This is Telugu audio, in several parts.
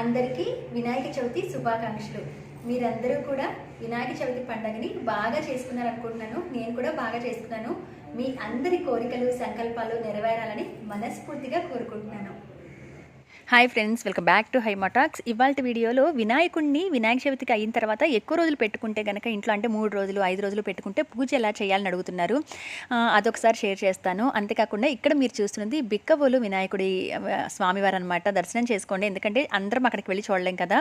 అందరికీ వినాయక చవితి శుభాకాంక్షలు. మీరందరూ కూడా వినాయక చవితి పండుగని బాగా చేసుకున్నారు అనుకుంటున్నాను నేను కూడా బాగా చేసుకున్నాను. మీ అందరి కోరికలు సంకల్పాలు నెరవేరాలని మనస్ఫూర్తిగా కోరుకుంటున్నాను. Hi friends welcome back to high మటాక్స్ ఇవాళ వీడియోలో వినాయకుడిని వినాయక చవితికి అయిన తర్వాత ఎక్కువ రోజులు పెట్టుకుంటే కనుక ఇంట్లో అంటే మూడు రోజులు ఐదు రోజులు పెట్టుకుంటే పూజ ఎలా చేయాలని అడుగుతున్నారు. అదొకసారి షేర్ చేస్తాను. అంతేకాకుండా ఇక్కడ మీరు చూస్తున్నది బిక్కబోలు వినాయకుడి స్వామివారు అనమాట దర్శనం చేసుకోండి. ఎందుకంటే అందరం అక్కడికి వెళ్ళి చూడలేం కదా.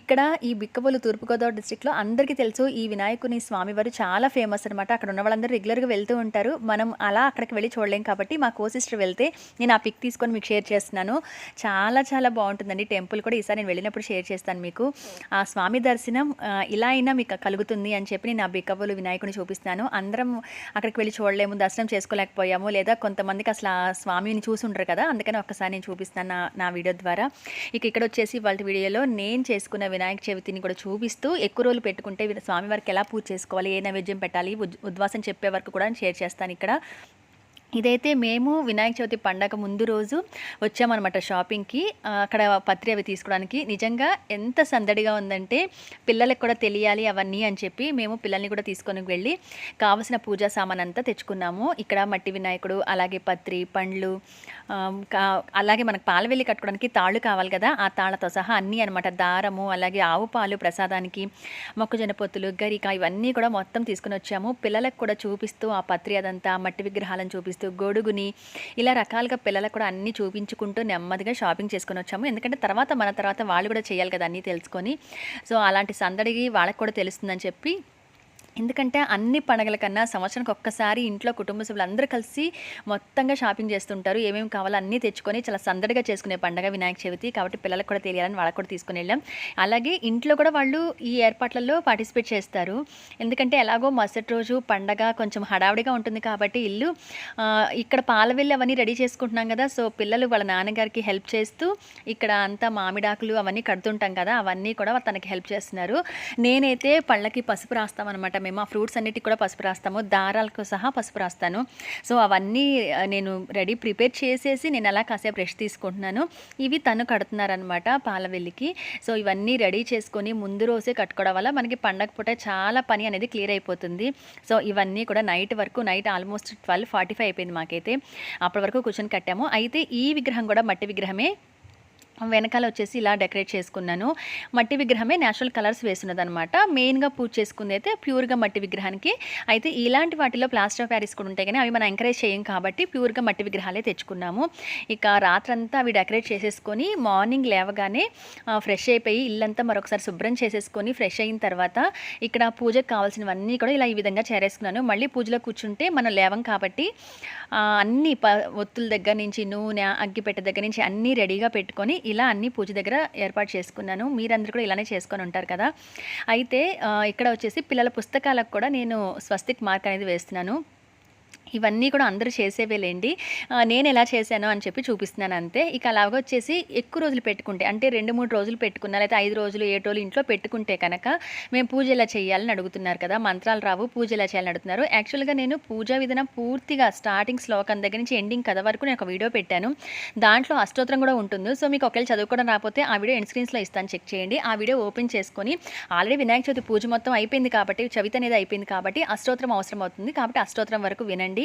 ఇక్కడ ఈ బిక్కబోలు తూర్పుగోదావరి డిస్ట్రిక్ట్లో అందరికీ తెలుసు ఈ వినాయకుని స్వామివారు చాలా ఫేమస్ అనమాట అక్కడ ఉన్న వాళ్ళందరూ రెగ్యులర్గా వెళ్తూ ఉంటారు. మనం అలా అక్కడికి వెళ్ళి చూడలేం కాబట్టి మా కో సిస్టర్ వెళ్తే నేను ఆ పిక్ తీసుకొని మీకు షేర్ చేస్తున్నాను. చాలా చాలా చాలా బాగుంటుందండి. టెంపుల్ కూడా ఈసారి నేను వెళ్ళినప్పుడు షేర్ చేస్తాను మీకు. ఆ స్వామి దర్శనం ఇలా అయినా మీకు కలుగుతుంది అని చెప్పి నేను ఆ బిక్కవ్వలు వినాయకుడిని చూపిస్తాను అందరం అక్కడికి వెళ్ళి చూడలేము దర్శనం చేసుకోలేకపోయాము లేదా కొంతమందికి అసలు ఆ స్వామిని చూసి ఉంటారు కదా. అందుకని ఒక్కసారి నేను చూపిస్తాను నా నా వీడియో ద్వారా. ఇక ఇక్కడ వచ్చేసి వాళ్ళ వీడియోలో నేను చేసుకున్న వినాయక చవితిని కూడా చూపిస్తూ ఎక్కువ రోజులు పెట్టుకుంటే స్వామివారికి ఎలా పూజ చేసుకోవాలి ఏ నైవేద్యం పెట్టాలి ఉద్- ఉద్వాసం చెప్పే వరకు కూడా షేర్ చేస్తాను ఇక్కడ. ఇదైతే మేము వినాయక చవితి పండగ ముందు రోజు వచ్చామన్నమాట షాపింగ్కి. అక్కడ పత్రి అవి తీసుకోవడానికి. నిజంగా ఎంత సందడిగా ఉందంటే పిల్లలకు కూడా తెలియాలి అవన్నీ అని చెప్పి మేము పిల్లల్ని కూడా తీసుకొని వెళ్ళి కావలసిన పూజా సామాన్ అంతా తెచ్చుకున్నాము. ఇక్కడ మట్టి వినాయకుడు అలాగే పత్రి పండ్లు అలాగే మనకు పాల వెళ్ళి కట్టుకోవడానికి తాళ్ళు కావాలి కదా. ఆ తాళ్ళతో సహా అన్నీ అనమాట దారము అలాగే ఆవు పాలు ప్రసాదానికి మొక్కజొన్న పొత్తులు గరిక ఇవన్నీ కూడా మొత్తం తీసుకుని వచ్చాము. పిల్లలకు కూడా చూపిస్తూ ఆ పత్రి అదంతా మట్టి విగ్రహాలను చూపిస్తూ గొడుగుని ఇలా రకాలుగా పిల్లలకు కూడా అన్నీ చూపించుకుంటూ నెమ్మదిగా షాపింగ్ చేసుకొని వచ్చాము. ఎందుకంటే తర్వాత మన తర్వాత వాళ్ళు కూడా చేయాలి కదా అన్నీ తెలుసుకొని. సో అలాంటి సందడికి వాళ్ళకి కూడా తెలుస్తుందని చెప్పి ఎందుకంటే అన్ని పండగల కన్నా సంవత్సరానికి ఒక్కసారి ఇంట్లో కుటుంబ సభ్యులు అందరూ కలిసి మొత్తంగా షాపింగ్ చేస్తుంటారు. ఏమేమి కావాలో అన్నీ తెచ్చుకొని చాలా సందడిగా చేసుకునే పండగ వినాయక చవితి కాబట్టి పిల్లలకు కూడా తెలియాలని వాళ్ళకి కూడా తీసుకుని వెళ్ళాం. అలాగే ఇంట్లో కూడా వాళ్ళు ఈ ఏర్పాట్లలో పార్టిసిపేట్ చేస్తారు. ఎందుకంటే ఎలాగో మరుసటి రోజు పండగ కొంచెం హడావిడిగా ఉంటుంది కాబట్టి ఇల్లు ఇక్కడ పాలవెల్లి అవన్నీ రెడీ చేసుకుంటున్నాం కదా. సో పిల్లలు వాళ్ళ నాన్నగారికి హెల్ప్ చేస్తూ ఇక్కడ అంతా మామిడాకులు అవన్నీ కడుతుంటాం కదా. అవన్నీ కూడా తనకి హెల్ప్ చేస్తున్నారు. నేనైతే పళ్ళకి పసుపు రాస్తామన్నమాట. మేము ఆ ఫ్రూట్స్ అన్నిటికి కూడా పసుపు రాస్తాము. దారాలకు సహా పసుపు రాస్తాను. సో అవన్నీ నేను రెడీ ప్రిపేర్ చేసేసి నేను అలా కాసేపు రెస్ట్ తీసుకుంటున్నాను. ఇవి తను కడుతున్నారనమాట పాలవెల్లికి. సో ఇవన్నీ రెడీ చేసుకొని ముందు రోజే కట్టుకోవడం వల్ల మనకి పండగ పూట చాలా పని అనేది క్లియర్ అయిపోతుంది. సో ఇవన్నీ కూడా నైట్ వరకు night almost twelve forty five అయిపోయింది మాకైతే. అప్పటి వరకు కూర్చొని కట్టాము. అయితే ఈ విగ్రహం కూడా మట్టి విగ్రహమే. వెనకాల వచ్చేసి ఇలా డెకరేట్ చేసుకున్నాను. మట్టి విగ్రహమే నేచురల్ కలర్స్ వేస్తున్నదనమాట మెయిన్గా పూజ చేసుకుంది అయితే ప్యూర్గా మట్టి విగ్రహానికి. అయితే ఇలాంటి వాటిలో ప్లాస్టర్ ఆఫ్ ప్యారిస్ కూడా ఉంటాయి కానీ అవి మనం ఎంకరేజ్ చేయం కాబట్టి ప్యూర్గా మట్టి విగ్రహాలే తెచ్చుకున్నాము. ఇక రాత్రంతా అవి డెకరేట్ చేసేసుకొని మార్నింగ్ లేవగానే ఫ్రెష్ అయిపోయి ఇల్లంతా మరొకసారి శుభ్రం చేసేసుకొని ఫ్రెష్ అయిన తర్వాత ఇక్కడ పూజకు కావాల్సినవన్నీ కూడా ఇలా ఈ విధంగా చేరేసుకున్నాను. మళ్ళీ పూజలో కూర్చుంటే మనం లేవం కాబట్టి అన్ని ప ఒత్తుల దగ్గర నుంచి నూనె అగ్గిపెట్టె దగ్గర నుంచి అన్నీ రెడీగా పెట్టుకొని ఇలా అన్ని పూజ దగ్గర ఏర్పాటు చేసుకున్నాను. మీరందరూ కూడా ఇలానే చేసుకొని ఉంటారు కదా. అయితే ఇక్కడ వచ్చేసి పిల్లల పుస్తకాలకు కూడా నేను స్వస్తిక్ మార్క్ అనేది వేస్తున్నాను. ఇవన్నీ కూడా అందరూ చేసేవేలేండి. నేను ఎలా చేశాను అని చెప్పి చూపిస్తున్నాను అంతే. ఇక అలాగ వచ్చేసి ఎక్కువ రోజులు పెట్టుకుంటే అంటే రెండు మూడు రోజులు పెట్టుకున్నా లేకపోతే ఐదు రోజులు ఏడు రోజులు ఇంట్లో పెట్టుకుంటే కనుక మేము పూజ ఎలా చేయాలని అడుగుతున్నారు కదా మంత్రాలు రావు పూజ ఎలా చేయాలని అడుగుతున్నారు. యాక్చువల్గా నేను పూజా విధానం పూర్తిగా స్టార్టింగ్ శ్లోకం దగ్గర నుంచి ఎండింగ్ కథ వరకు నేను ఒక వీడియో పెట్టాను. దాంట్లో అష్టోత్తరం కూడా ఉంటుంది. సో మీకు ఒకవేళ చదువుకోవడం రాకపోతే ఆ వీడియో ఎండ్ స్క్రీన్స్లో ఇస్తాను చెక్ చేయండి. ఆ వీడియో ఓపెన్ చేసుకొని ఆల్రెడీ వినాయక చవితి పూజ మొత్తం అయిపోయింది కాబట్టి చవితి అనేది అయిపోయింది కాబట్టి అష్టోత్తరం అవసరం అవుతుంది కాబట్టి అష్టోత్తరం వరకు వినండి.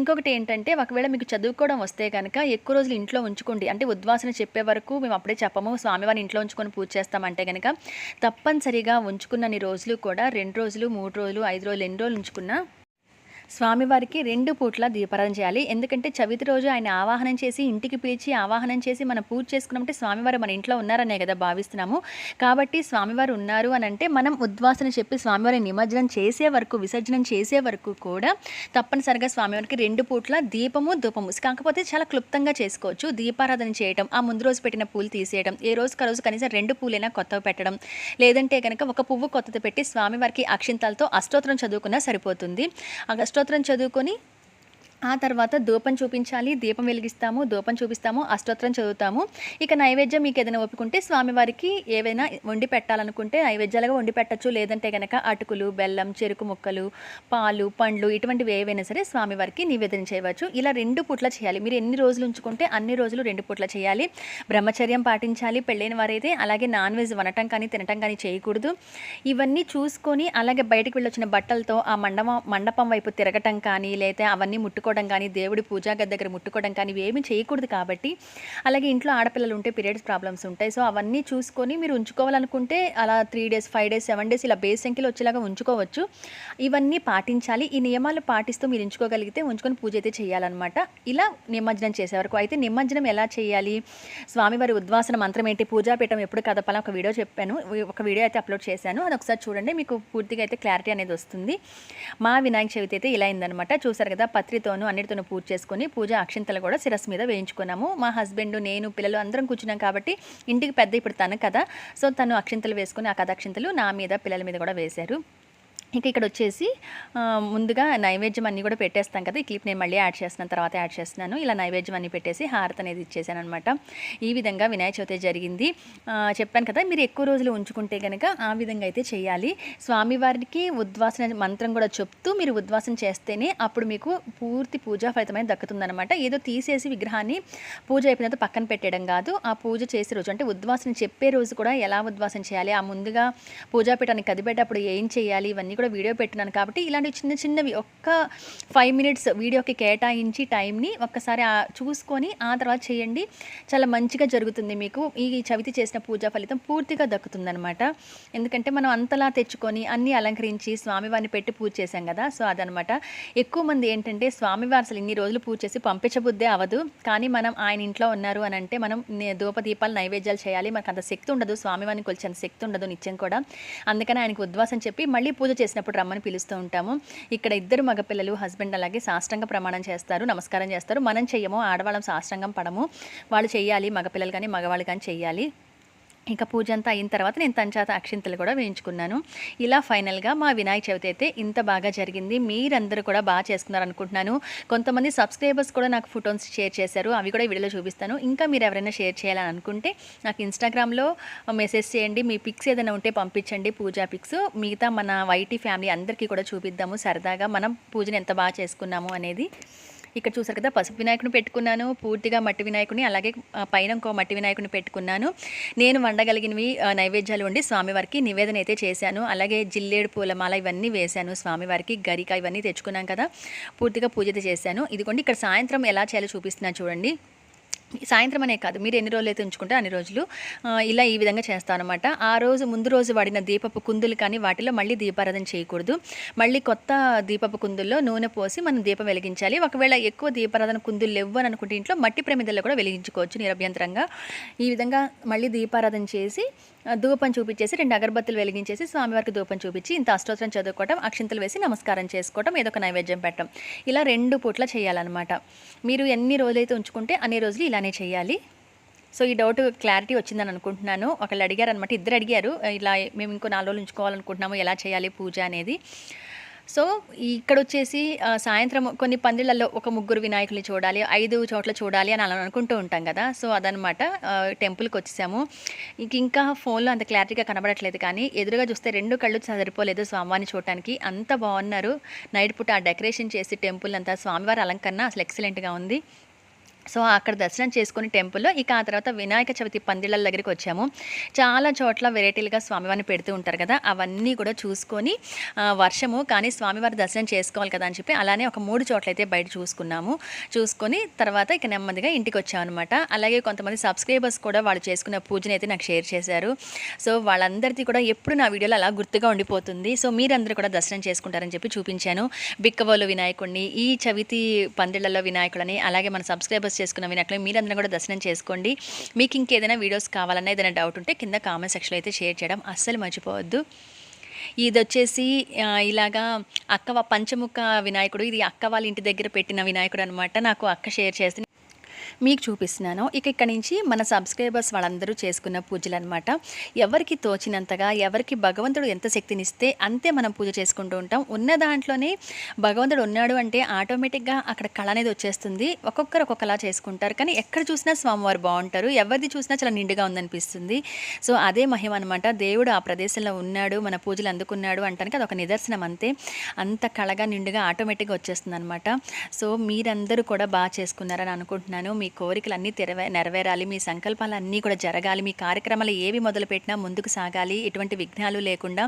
ఇంకొకటి ఏంటంటే ఒకవేళ మీకు చదువుకోవడం వస్తే కనుక ఎక్కువ రోజులు ఇంట్లో ఉంచుకోండి. అంటే ఉద్వాసన చెప్పే వరకు మేము అప్పుడే చెప్పము స్వామివారిని ఇంట్లో ఉంచుకొని పూజ చేస్తామంటే కనుక తప్పనిసరిగా ఉంచుకున్నన్ని రోజులు కూడా రెండు రోజులు మూడు రోజులు ఐదు రోజులు ఎన్ని రోజులు ఉంచుకున్నా స్వామివారికి రెండు పూట్ల దీపారాధన చేయాలి. ఎందుకంటే చవితి రోజు ఆయన ఆవాహనం చేసి ఇంటికి పిలిచి ఆవాహనం చేసి మనం పూజ చేసుకున్నామంటే స్వామివారు మన ఇంట్లో ఉన్నారనే కదా భావిస్తున్నాము. కాబట్టి స్వామివారు ఉన్నారు అని అంటే మనం ఉద్వాసన చెప్పి స్వామివారిని నిమజ్జనం చేసే వరకు విసర్జనం చేసే వరకు కూడా తప్పనిసరిగా స్వామివారికి రెండు పూట్ల దీపము ధూపము కాకపోతే చాలా క్లుప్తంగా చేసుకోవచ్చు. దీపారాధన చేయటం ఆ ముందు రోజు పెట్టిన పూలు తీసేయడం ఏ రోజుకి ఆ రోజు కనీసం రెండు పూలైనా కొత్తవి పెట్టడం. లేదంటే కనుక ఒక పువ్వు కొత్తది పెట్టి స్వామివారికి అక్షింతాలతో అష్టోత్తరం చదువుకున్నా సరిపోతుంది. ఆ అష్టోత్తరం చదువుకొని ఆ తర్వాత ధూపం చూపించాలి దీపం వెలిగిస్తాము ధూపం చూపిస్తాము అష్టోత్తరం చదువుతాము. ఇక నైవేద్యం మీకు ఏదైనా ఒప్పుకుంటే స్వామివారికి ఏవైనా వండి పెట్టాలనుకుంటే నైవేద్యాలుగా వండి పెట్టచ్చు. లేదంటే కనుక అటుకులు బెల్లం చెరుకు ముక్కలు పాలు పండ్లు ఇటువంటివి ఏవైనా సరే స్వామివారికి నివేదన చేయవచ్చు. ఇలా రెండు పూట్ల చేయాలి. మీరు ఎన్ని రోజులు ఉంచుకుంటే అన్ని రోజులు రెండు పూట్ల చేయాలి. బ్రహ్మచర్యం పాటించాలి. పెళ్ళైన వారైతే అలాగే నాన్ వెజ్ వనటం కానీ తినటం కానీ చేయకూడదు. ఇవన్నీ చూసుకొని అలాగే బయటకు వెళ్ళొచ్చిన బట్టలతో ఆ మండపం మండపం వైపు తిరగటం కానీ లేదా అవన్నీ ముట్టుకోవడం కానీ దేవుడి పూజా గది దగ్గర ముట్టుకోవడం కానీ ఏమీ చేయకూడదు కాబట్టి అలాగే ఇంట్లో ఆడపిల్లలు ఉంటే పీరియడ్స్ ప్రాబ్లమ్స్ ఉంటాయి. సో అవన్నీ చూసుకొని మీరు ఉంచుకోవాలనుకుంటే అలా three days five days seven days ఇలా బేస్ సంఖ్యలో వచ్చేలాగా ఉంచుకోవచ్చు. ఇవన్నీ పాటించాలి. ఈ నియమాలు పాటిస్తూ మీరు ఉంచుకోగలిగితే ఉంచుకొని పూజ అయితే చేయాలన్నమాట. ఇలా నిమజ్జనం చేసే వరకు. అయితే నిమజ్జనం ఎలా చేయాలి? స్వామివారి ఉద్వాసన మంత్రం ఏంటి? పూజాపీఠం ఎప్పుడు కదపాలని ఒక వీడియో చెప్పాను. ఒక వీడియో అయితే అప్లోడ్ చేశాను. అది ఒకసారి చూడండి. మీకు పూర్తిగా అయితే క్లారిటీ అనేది వస్తుంది. మా వినాయక చవితి అయితే ఇలా అయిందనమాట చూసారు కదా పత్రితో పత్రితోనూ అన్నిటితోనూ పూజ చేసుకొని పూజ అక్షింతలు కూడా శిరస్సు మీద వేయించుకున్నాము. మా హస్బెండ్ నేను పిల్లలు అందరం కూర్చున్నాం కాబట్టి ఇంటికి పెద్ద ఇప్పుడు తను కదా. సో తను అక్షింతలు వేసుకుని ఆ కథ అక్షింతలు నా మీద పిల్లల మీద కూడా వేశారు. ఇక ఇక్కడ వచ్చేసి ముందుగా నైవేద్యం అన్నీ కూడా పెట్టేస్తాం కదా. ఈ క్లిప్ నేను మళ్ళీ యాడ్ చేసిన తర్వాత యాడ్ చేస్తున్నాను. ఇలా నైవేద్యం అన్నీ పెట్టేసి హారత అనేది ఇచ్చేసాను అనమాట ఈ విధంగా వినాయక చవితి జరిగింది. చెప్పాను కదా మీరు ఎక్కువ రోజులు ఉంచుకుంటే కనుక ఆ విధంగా అయితే చేయాలి. స్వామివారికి ఉద్వాసన మంత్రం కూడా చెప్తూ మీరు ఉద్వాసన చేస్తేనే అప్పుడు మీకు పూర్తి పూజా ఫలితమైన దక్కుతుందనమాట ఏదో తీసేసి విగ్రహాన్ని పూజ అయిపోయిన తర్వాత పక్కన పెట్టేయడం కాదు. ఆ పూజ చేసే రోజు అంటే ఉద్వాసన చెప్పే రోజు కూడా ఎలా ఉద్వాసన చేయాలి? ఆ ముందుగా పూజాపీఠానికి కదిపెట్టేటప్పుడు ఏం చేయాలి? ఇవన్నీ కూడా వీడియో పెట్టినాను కాబట్టి ఇలాంటి చిన్న చిన్నవి ఒక్క ఫైవ్ మినిట్స్ వీడియోకి కేటాయించి టైంని ఒక్కసారి చూసుకొని ఆ తర్వాత చేయండి. చాలా మంచిగా జరుగుతుంది మీకు. ఈ చవితి చేసిన పూజా ఫలితం పూర్తిగా దక్కుతుందనమాట ఎందుకంటే మనం అంతలా తెచ్చుకొని అన్నీ అలంకరించి స్వామివారిని పెట్టి పూజ చేశాం కదా. సో అదనమాట ఎక్కువ మంది ఏంటంటే స్వామివారి అసలు ఇన్ని రోజులు పూజ చేసి పంపించబుద్దే అవదు కానీ మనం ఆయన ఇంట్లో ఉన్నారు అని అంటే మనం నే- ధూపదీపాలు నైవేద్యాలు చేయాలి. మనకు అంత శక్తి ఉండదు. స్వామివారిని కొలిచేంత శక్తి ఉండదు నిత్యం కూడా. అందుకని ఆయనకు ఉద్వాసం చెప్పి మళ్ళీ పూజ చేసినప్పుడు రమ్మని పిలుస్తూ ఉంటాము. ఇక్కడ ఇద్దరు మగపిల్లలు హస్బెండ్ అలాగే సాష్టంగ ప్రమాణం చేస్తారు నమస్కారం చేస్తారు. మనం చెయ్యము ఆడవాళ్ళం సాష్టంగం పడము. వాళ్ళు చెయ్యాలి మగపిల్లలు కానీ మగవాళ్ళు కానీ చెయ్యాలి. ఇక పూజ అంతా అయిన తర్వాత నేను తంచాత అక్షింతలు కూడా వేయించుకున్నాను. ఇలా ఫైనల్గా మా వినాయక చవితి అయితే ఇంత బాగా జరిగింది. మీరందరూ కూడా బాగా చేసుకున్నారు అనుకుంటున్నాను కొంతమంది సబ్స్క్రైబర్స్ కూడా నాకు ఫొటోస్ షేర్ చేశారు. అవి కూడా వీడియోలో చూపిస్తాను. ఇంకా మీరు ఎవరైనా షేర్ చేయాలని అనుకుంటే నాకు ఇన్స్టాగ్రామ్లో మెసేజ్ చేయండి. మీ పిక్స్ ఏదైనా ఉంటే పంపించండి. పూజా పిక్స్. మిగతా మన వైటీ ఫ్యామిలీ అందరికీ కూడా చూపిద్దాము సరదాగా. మనం పూజను ఎంత బాగా చేసుకున్నాము అనేది. ఇక్కడ చూసారు కదా పసుపు వినాయకుని పెట్టుకున్నాను పూర్తిగా మట్టి వినాయకుని అలాగే పైన ఇంకో మట్టి వినాయకుని పెట్టుకున్నాను. నేను వండగలిగినవి నైవేద్యాలు వండి స్వామివారికి నివేదన అయితే చేశాను. అలాగే జిల్లేడు పూలమాల ఇవన్నీ వేశాను స్వామివారికి గరిక ఇవన్నీ తెచ్చుకున్నాం కదా పూర్తిగా పూజ చేశాను. ఇదిగోండి ఇక్కడ సాయంత్రం ఎలా చేయాలో చూపిస్తున్నాను చూడండి. సాయంత్రం అనే కాదు మీరు ఎన్ని రోజులు అయితే ఉంచుకుంటే అన్ని రోజులు ఇలా ఈ విధంగా చేస్తాను అనమాట ఆ రోజు ముందు రోజు వాడిన దీపపు కుందులు కానీ వాటిలో మళ్ళీ దీపారాధన చేయకూడదు. మళ్ళీ కొత్త దీపపు కుందుల్లో నూనె పోసి మనం దీపం వెలిగించాలి. ఒకవేళ ఎక్కువ దీపారాధన కుందులు లేవు అని అనుకుంటే ఇంట్లో మట్టి ప్రమిదల్లో కూడా వెలిగించుకోవచ్చు నిరభ్యంతరంగా. ఈ విధంగా మళ్ళీ దీపారాధన చేసి ధూపం చూపించేసి రెండు అగరబత్తులు వెలిగించేసి స్వామివారికి ధూపం చూపించి ఇంత అష్టోత్తరం చదువుకోవటం అక్షింతలు వేసి నమస్కారం చేసుకోవటం ఏదో ఒక నైవేద్యం పెట్టడం ఇలా రెండు పూట్ల చేయాలన్నమాట. మీరు ఎన్ని రోజులైతే ఉంచుకుంటే అన్ని రోజులు ఇలానే చేయాలి. సో ఈ డౌట్ క్లారిటీ వచ్చిందని అనుకుంటున్నాను. ఒకళ్ళు అడిగారు అనమాట ఇద్దరు అడిగారు ఇలా మేము ఇంకో నాలుగు రోజులు ఉంచుకోవాలనుకుంటున్నాము ఎలా చేయాలి పూజ అనేది? సో ఇక్కడ వచ్చేసి సాయంత్రం కొన్ని పందిళ్ళల్లో ఒక ముగ్గురు వినాయకుల్ని చూడాలి ఐదు చోట్ల చూడాలి అని అలా అనుకుంటూ ఉంటాం కదా. సో అదనమాట టెంపుల్కి వచ్చేసాము ఇంక ఇంకా ఫోన్లో అంత క్లారిటీగా కనబడట్లేదు కానీ ఎదురుగా చూస్తే రెండు కళ్ళు సరిపోలేదు స్వామివారిని చూడటానికి. అంత బాగున్నారు నైట్ పూట ఆ డెకరేషన్ చేసి టెంపుల్ అంతా స్వామివారి అలంకరణ అసలు ఎక్సలెంట్గా ఉంది. సో అక్కడ దర్శనం చేసుకుని టెంపుల్లో ఇక ఆ తర్వాత వినాయక చవితి పందిళ్ళ దగ్గరికి వచ్చాము. చాలా చోట్ల వెరైటీలుగా స్వామివారిని పెడుతూ ఉంటారు కదా అవన్నీ కూడా చూసుకొని వర్షము కానీ స్వామివారి దర్శనం చేసుకోవాలి కదా అని చెప్పి అలానే ఒక మూడు చోట్ల అయితే బయట చూసుకున్నాము. చూసుకొని తర్వాత ఇక నెమ్మదిగా ఇంటికి వచ్చామన్నమాట. అలాగే కొంతమంది సబ్స్క్రైబర్స్ కూడా వాళ్ళు చేసుకున్న పూజను అయితే నాకు షేర్ చేశారు. సో వాళ్ళందరిది కూడా ఎప్పుడు నా వీడియోలో అలా గుర్తుగా ఉండిపోతుంది. సో మీరందరూ కూడా దర్శనం చేసుకుంటారని చెప్పి చూపించాను. బిక్కవోలు వినాయకుడిని ఈ చవితి పందిళ్ళలో వినాయకుడిని అలాగే మన సబ్స్క్రైబర్స్ చేసుకున్న వినాయకులని మీరందరూ కూడా దర్శనం చేసుకోండి. మీకు ఇంకేదైనా వీడియోస్ కావాలన్నా ఏదైనా డౌట్ ఉంటే కింద కామెంట్ సెక్షన్లో అయితే షేర్ చేయడం అస్సలు మర్చిపోవద్దు. ఇది వచ్చేసి ఇలాగా అక్క పంచముఖ వినాయకుడు ఇది అక్క వాళ్ళ ఇంటి దగ్గర పెట్టిన వినాయకుడు అనమాట నాకు అక్క షేర్ చేస్తే మీకు చూపిస్తున్నాను. ఇక ఇక్కడ నుంచి మన సబ్స్క్రైబర్స్ వాళ్ళందరూ చేసుకున్న పూజలు అనమాట ఎవరికి తోచినంతగా ఎవరికి భగవంతుడు ఎంత శక్తినిస్తే అంతే మనం పూజ చేసుకుంటూ ఉంటాం. ఉన్న దాంట్లోనే భగవంతుడు ఉన్నాడు అంటే ఆటోమేటిక్గా అక్కడ కళ అనేది వచ్చేస్తుంది. ఒక్కొక్కరు ఒక్కొక్కలా చేసుకుంటారు. కానీ ఎక్కడ చూసినా స్వామివారు బాగుంటారు. ఎవరిది చూసినా చాలా నిండుగా ఉందనిపిస్తుంది. సో అదే మహిమ అనమాట దేవుడు ఆ ప్రదేశంలో ఉన్నాడు మన పూజలు అందుకున్నాడు అంటానికి అదొక నిదర్శనం అంతే. అంత కళగా నిండుగా ఆటోమేటిక్గా వచ్చేస్తుంది అనమాట సో మీరందరూ కూడా బాగా చేసుకున్నారని అనుకుంటున్నాను. మీ మీ కోరికలన్నీ తెరవే నెరవేరాలి మీ సంకల్పాలు అన్నీ కూడా జరగాలి మీ కార్యక్రమాలు ఏవి మొదలుపెట్టినా ముందుకు సాగాలి ఎటువంటి విఘ్నాలు లేకుండా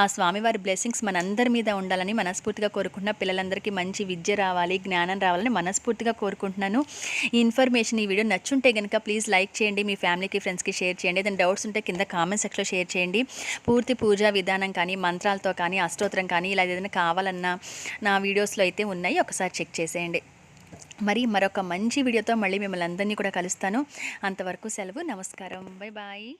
ఆ స్వామివారి బ్లెస్సింగ్స్ మనందరి మీద ఉండాలని మనస్ఫూర్తిగా కోరుకున్న పిల్లలందరికీ మంచి విద్య రావాలి జ్ఞానం రావాలని మనస్ఫూర్తిగా కోరుకుంటున్నాను. ఈ ఇన్ఫర్మేషన్ ఈ వీడియో నచ్చుంటే కనుక ప్లీజ్ లైక్ చేయండి మీ ఫ్యామిలీకి ఫ్రెండ్స్కి షేర్ చేయండి. దాని డౌట్స్ ఉంటే కింద కామెంట్ సెక్షన్లో షేర్ చేయండి. పూర్తి పూజా విధానం కానీ మంత్రాలతో కానీ అష్టోత్తరం కానీ ఇలా ఏదైనా కావాలన్నా నా వీడియోస్లో అయితే ఉన్నాయి. ఒకసారి చెక్ చేసేయండి. మరి మరొక మంచి వీడియోతో మళ్ళీ మిమ్మల్ని అందరినీ కూడా కలుస్తాను. అంతవరకు సెలవు నమస్కారం. Bye bye.